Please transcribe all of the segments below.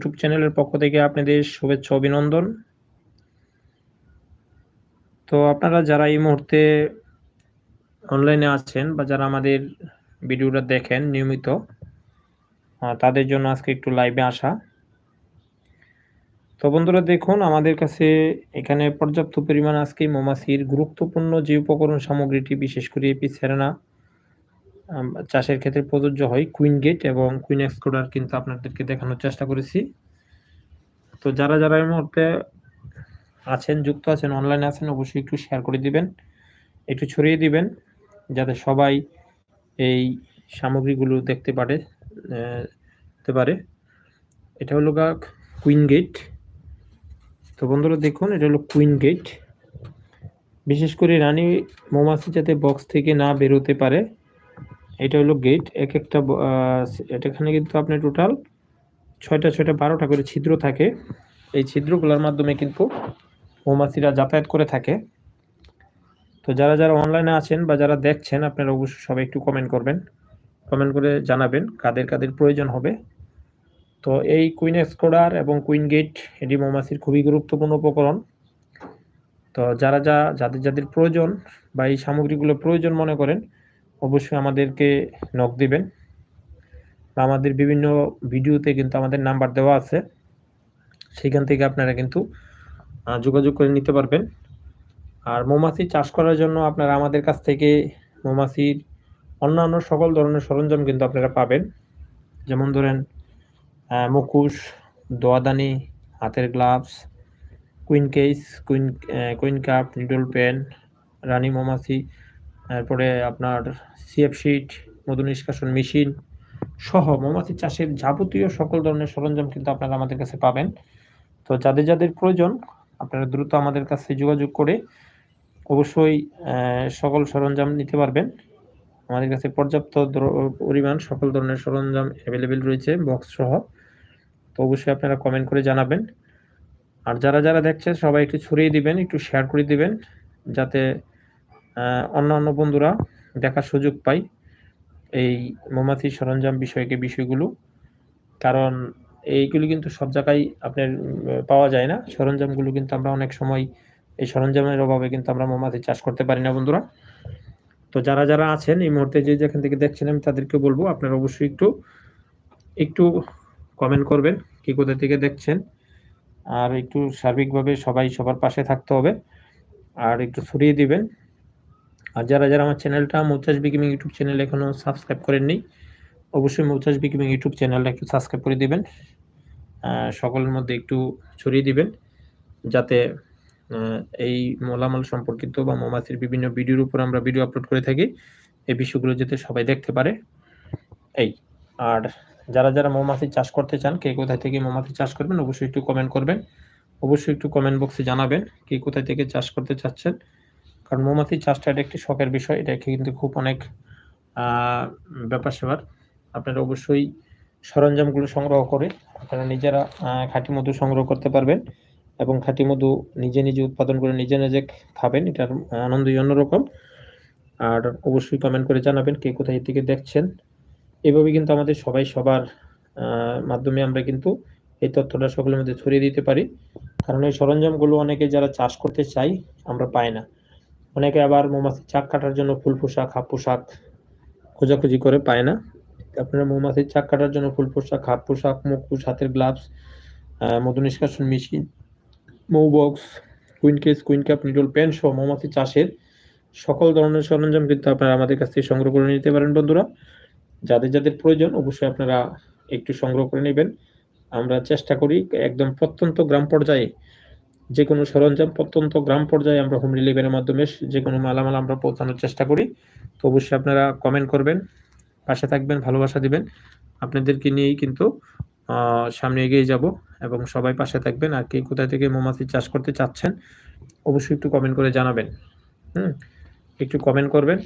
YouTube চ্যানেলের পক্ষ থেকে আপনাদের শুভেচ্ছা, অভিনন্দন। তো আপনারা যারা এই মুহূর্তে অনলাইনে আছেন বা যারা আমাদের ভিডিওটা দেখেন নিয়মিত তাদের জন্য আজকে একটু লাইভে আসা। তো বন্ধুরা দেখুন, আমাদের কাছে এখানে পর্যাপ্ত পরিমাণ আজকে মৌমাছির গুরুত্বপূর্ণ যে উপকরণ সামগ্রীটি, বিশেষ করে এপি সেরেনা চাষের ক্ষেত্রে প্রযোজ্য হয় কুইন গেট এবং কুইন এক্সকোডার কিন্তু আপনাদেরকে দেখানোর চেষ্টা করেছি। তো যারা যারা এই মুহূর্তে আছেন, যুক্ত আছেন অনলাইনে আছেন, অবশ্যই একটু শেয়ার করে দিবেন, একটু ছড়িয়ে দিবেন, যাতে সবাই এই সামগ্রীগুলো দেখতে পারে দেখতে পারে। এটা হলো গা কুইন গেট তো বন্ধুরা দেখুন, এটা হলো কুইন গেট বিশেষ করে রানী মৌমাছি যাতে বক্স থেকে না বেরোতে পারে এটা হলো গেট এক একটা এখানে কিন্তু আপনি টোটাল ছয়টা ছয়টা, বারোটা করে ছিদ্র থাকে। এই ছিদ্রগুলোর মাধ্যমে কিন্তু মৌমাছিরা যাতায়াত করে থাকে। তো যারা যারা অনলাইনে আছেন বা যারা দেখছেন, আপনারা অবশ্যই সবাই একটু কমেন্ট করবেন। কমেন্ট করে জানাবেন কাদের কাদের প্রয়োজন হবে। তো এই কুইন এক্সকোডার এবং কুইন গেট এটি মৌমাছির খুবই গুরুত্বপূর্ণ উপকরণ। তো যারা, যা, যাদের যাদের প্রয়োজন বা এই সামগ্রীগুলো প্রয়োজন মনে করেন অবশ্যই আমাদেরকে নক দিবেন। বা আমাদের বিভিন্ন ভিডিওতে কিন্তু আমাদের নাম্বার দেওয়া আছে। সেখান থেকে আপনারা কিন্তু যোগাযোগ করে নিতে পারবেন। আর মৌমাছি চাষ করার জন্য আপনারা আমাদের কাছ থেকে মৌমাছির অন্যান্য সকল ধরনের সরঞ্জাম কিন্তু আপনারা পাবেন। যেমন ধরেন মুখোশ, দোয়াদানি, হাতের gloves queen case queen queen cup needle pen রানী মৌমাছি তারপরে আপনার সিএফ শিট মধু নিষ্কাশন মেশিন সহ মৌমাছি চাষের যাবতীয় সকল ধরনের সরঞ্জাম কিন্তু আপনারা আমাদের কাছে পাবেন। তো যাদের যাদের প্রয়োজন, আপনারা দ্রুত আমাদের কাছে যোগাযোগ করে অবশ্যই সকল সরঞ্জাম নিতে পারবেন। আমাদের কাছে পর্যাপ্ত পরিমাণ সকল ধরনের সরঞ্জাম অ্যাভেলেবেল রয়েছে বক্স সহ। তো অবশ্যই আপনারা কমেন্ট করে জানাবেন। আর যারা যারা দেখছেন, সবাই একটু ছড়িয়ে দিবেন, একটু শেয়ার করে দিবেন, যাতে অন্যান্য বন্ধুরা দেখার সুযোগ পায় এই মৌমাছি সরঞ্জাম বিষয়কে বিষয়গুলো। কারণ এইগুলি কিন্তু সব জায়গায় আপনার পাওয়া যায় না। সরঞ্জামগুলো কিন্তু আমরা অনেক সময় এই সরঞ্জামের অভাবে কিন্তু আমরা মৌমাছি চাষ করতে পারি না বন্ধুরা। তো যারা যারা আছেন এই মুহূর্তে যে যেখান থেকে দেখছেন, আমি তাদেরকে বলব, আপনারা অবশ্যই একটু একটু কমেন্ট করবেন কি কোথা থেকে দেখছেন। আর একটু সার্বিকভাবে সবাই সবার পাশে থাকতে হবে। আর একটু ছড়িয়ে দিবেন। আর যারা যারা আমার চ্যানেলটা মৌচাস বিকিমিং ইউটিউব চ্যানেল এখনও সাবস্ক্রাইব করেননি, অবশ্যই মৌচাস বিকিমিং ইউটিউব চ্যানেলটা একটু সাবস্ক্রাইব করে দিবেন সকলের মধ্যে একটু ছড়িয়ে দিবেন, যাতে এই মোলামাল সম্পর্কিত বা মৌমাছির বিভিন্ন ভিডিওর উপর আমরা ভিডিও আপলোড করে থাকি, এই বিষয়গুলো যাতে সবাই দেখতে পারে। এই, আর যারা যারা মৌমাছি চাষ করতে চান, কে কোথায় থেকে মৌমাছি চাষ করবেন, অবশ্যই একটু কমেন্ট করবেন, অবশ্যই একটু কমেন্ট বক্সে জানাবেন, কে কোথায় থেকে চাষ করতে চাচ্ছেন কারণ মৌমাছি চাষটা এটা একটি শখের বিষয় এটা কিন্তু খুব অনেক ব্যাপার সেবার। আপনারা অবশ্যই সরঞ্জামগুলো সংগ্রহ করে আপনারা নিজেরা খাঁটি মধু সংগ্রহ করতে পারবেন এবং খাঁটি মধু নিজে নিজে উৎপাদন করে নিজে নিজে খাবেন, এটার আনন্দই অন্যরকম। আর অবশ্যই কমেন্ট করে জানাবেন কে কোথায় থেকে দেখছেন। এভাবে কিন্তু আমাদের সবাই সবার মাধ্যমে আমরা কিন্তু এই তথ্যটা সকলের মধ্যে ছড়িয়ে দিতে পারি। কারণ এই সরঞ্জামগুলো অনেকে যারা চাষ করতে চাই আমরা পাই না। অনেকে আবার মৌমাছি চাক কাটার জন্য ফুল পোশাক, হাফ পোশাক খোঁজাখুঁজি করে পায় না। আপনারা মৌমাছির চাক কাটার জন্য ফুল পোশাক, হাফ পোশাক মুখোশ হাতের গ্লাভস মধু নিষ্কাশন মেশিন মৌ box queen case queen cup needle pen সহ মৌমাছি চাষের সকল ধরনের সরঞ্জাম কিন্তু আপনারা আমাদের কাছ থেকে সংগ্রহ করে নিতে পারেন বন্ধুরা। যাদের যাদের প্রয়োজন অবশ্যই আপনারা একটু সংগ্রহ করে নেবেন। আমরা চেষ্টা করি একদম প্রত্যন্ত গ্রাম পর্যায়ে যে কোনো সরঞ্জাম প্রত্যন্ত গ্রাম পর্যায়ে আমরা হোম ডেলিভারির মাধ্যমে যে কোনো মালামাল আমরা পৌঁছানোর চেষ্টা করি। তো অবশ্যই আপনারা কমেন্ট করবেন, পাশে থাকবেন, ভালোবাসা দিবেন। আপনাদেরকে নিয়েই কিন্তু সামনে এগিয়ে যাব এবং সবাই পাশে থাকবেন। আর কে কোথায় থেকে মৌমাছি চাষ করতে চাচ্ছেন, অবশ্যই একটু কমেন্ট করে জানাবেন। হুম, একটু কমেন্ট করবেন।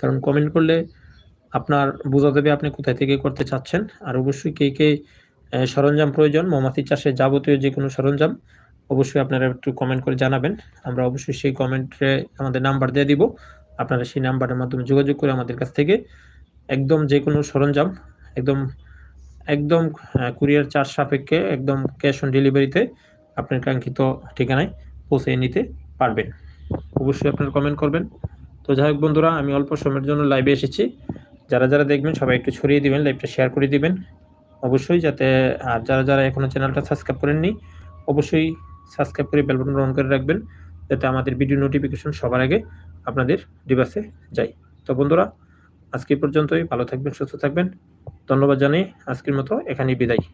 কারণ কমেন্ট করলে আপনার বোঝা দেবে আপনি কোথায় থেকে করতে চাচ্ছেন। আর অবশ্যই কে কে সরঞ্জাম প্রয়োজন, মৌমাছি চাষের যাবতীয় যে কোনো সরঞ্জাম অবশ্যই আপনারা একটু কমেন্ট করে জানাবেন। আমরা অবশ্যই সেই কমেন্টে আমাদের নাম্বার দিয়ে দিব। আপনারা সেই নাম্বারের মাধ্যমে যোগাযোগ করে আমাদের কাছ থেকে একদম যে কোনো সরঞ্জাম, একদম একদম কুরিয়ার চার্জ সাপেক্ষে একদম ক্যাশ অন ডেলিভারিতে আপনার কাঙ্ক্ষিত ঠিকানায় পৌঁছে নিতে পারবেন। অবশ্যই আপনারা কমেন্ট করবেন। তো যাই হোক বন্ধুরা, আমি অল্প সময়ের জন্য লাইভে এসেছি। যারা যারা দেখবেন, সবাই একটু ছড়িয়ে দিবেন লাইভটা শেয়ার করে দিবেন। অবশ্যই যাতে, আর যারা যারা এখনও চ্যানেলটা সাবস্ক্রাইব করেননি, অবশ্যই সাবস্ক্রাইব করে বেল বাটন অন করে রাখবেন, যাতে আমাদের ভিডিও নোটিফিকেশন সবার আগে আপনাদের ডিভাসে যায়। তো বন্ধুরা, আজকে পর্যন্তই। ভালো থাকবেন, সুস্থ থাকবেন। ধন্যবাদ জানিয়ে আজকের মতো এখানেই বিদায়।